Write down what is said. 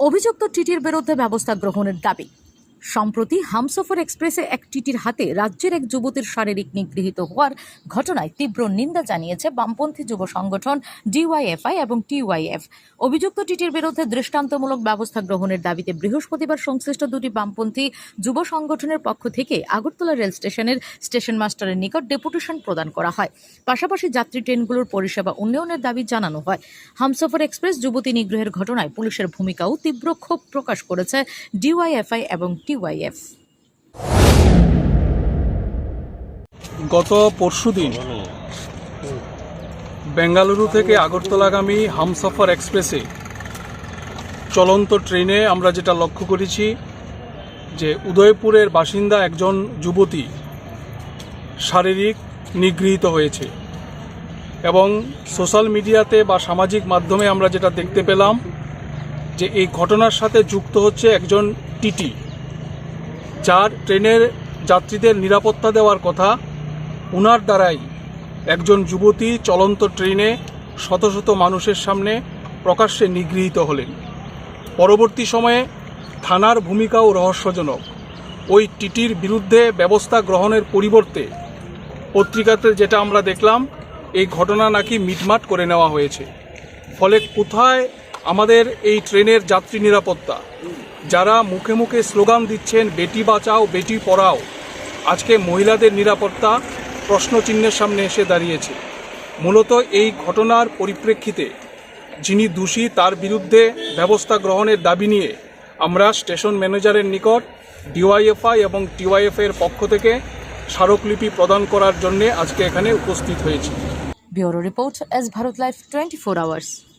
অভিযুক্ত টিটির বিরুদ্ধে ব্যবস্থা গ্রহণের দাবি। সম্প্রতি হামসফর এক্সপ্রেসে এক টিটির হাতে রাজ্যের এক যুবতীর শারীরিক নিগৃহীত হওয়ার ঘটনায় তীব্র নিন্দা জানিয়েছে বামপন্থী যুব সংগঠন ডিওয়াইএফআই এবং টিওয়াইএফ। অভিযুক্ত টিটির বিরুদ্ধে দৃষ্টান্তমূলক ব্যবস্থা গ্রহণের দাবিতে বৃহস্পতিবার সংশ্লিষ্ট দুটি বামপন্থী যুব সংগঠনের পক্ষ থেকে আগরতলা রেল স্টেশনের স্টেশন মাস্টারের নিকট ডেপুটেশন প্রদান করা হয়। পাশাপাশি যাত্রী ট্রেনগুলোর পরিষেবা উন্নয়নের দাবি জানানো হয়। হামসফর এক্সপ্রেস যুবতী নিগ্রহের ঘটনায় পুলিশের ভূমিকাও তীব্র ক্ষোভ প্রকাশ করেছে ডিওয়াইএফআই এবং টিওয়াইএফ গত পরশুদিন বেঙ্গালুরু থেকে আগরতলাগামী হামসফর এক্সপ্রেসে চলন্ত ট্রেনে আমরা যেটা লক্ষ্য করেছি, যে উদয়পুরের বাসিন্দা একজন যুবতী শারীরিক নিগৃহীত হয়েছে এবং সোশ্যাল মিডিয়াতে বা সামাজিক মাধ্যমে আমরা যেটা দেখতে পেলাম, যে এই ঘটনার সাথে যুক্ত হচ্ছে একজন টিটি। যার ট্রেনের যাত্রীদের নিরাপত্তা দেওয়ার কথা, উনার দ্বারাই একজন যুবতী চলন্ত ট্রেনে শত শত মানুষের সামনে প্রকাশ্যে নিগৃহীত হলেন। পরবর্তী সময়ে থানার ভূমিকাও রহস্যজনক। ওই টিটির বিরুদ্ধে ব্যবস্থা গ্রহণের পরিবর্তে পত্রিকাতে যেটা আমরা দেখলাম, এই ঘটনা নাকি মিটমাট করে নেওয়া হয়েছে। ফলে কোথায় আমাদের এই ট্রেনের যাত্রী নিরাপত্তা। যারা মুখে মুখে স্লোগান দিচ্ছেন, বেটি বাঁচাও, বেটি পড়াও। আজকে মহিলাদের নিরাপত্তা প্রশ্নচিহ্নের সামনে এসে দাঁড়িয়েছে। মূলত এই ঘটনার পরিপ্রেক্ষিতে যিনি দোষী, তার বিরুদ্ধে ব্যবস্থা গ্রহণের দাবি নিয়ে আমরা স্টেশন ম্যানেজারের নিকট, ডিওয়াইএফআই এবং টিওয়াইএফ এর পক্ষ থেকে স্মারকলিপি প্রদান করার জন্য আজকে এখানে উপস্থিত হয়েছি। Bureau report S Bharat life twenty four hours.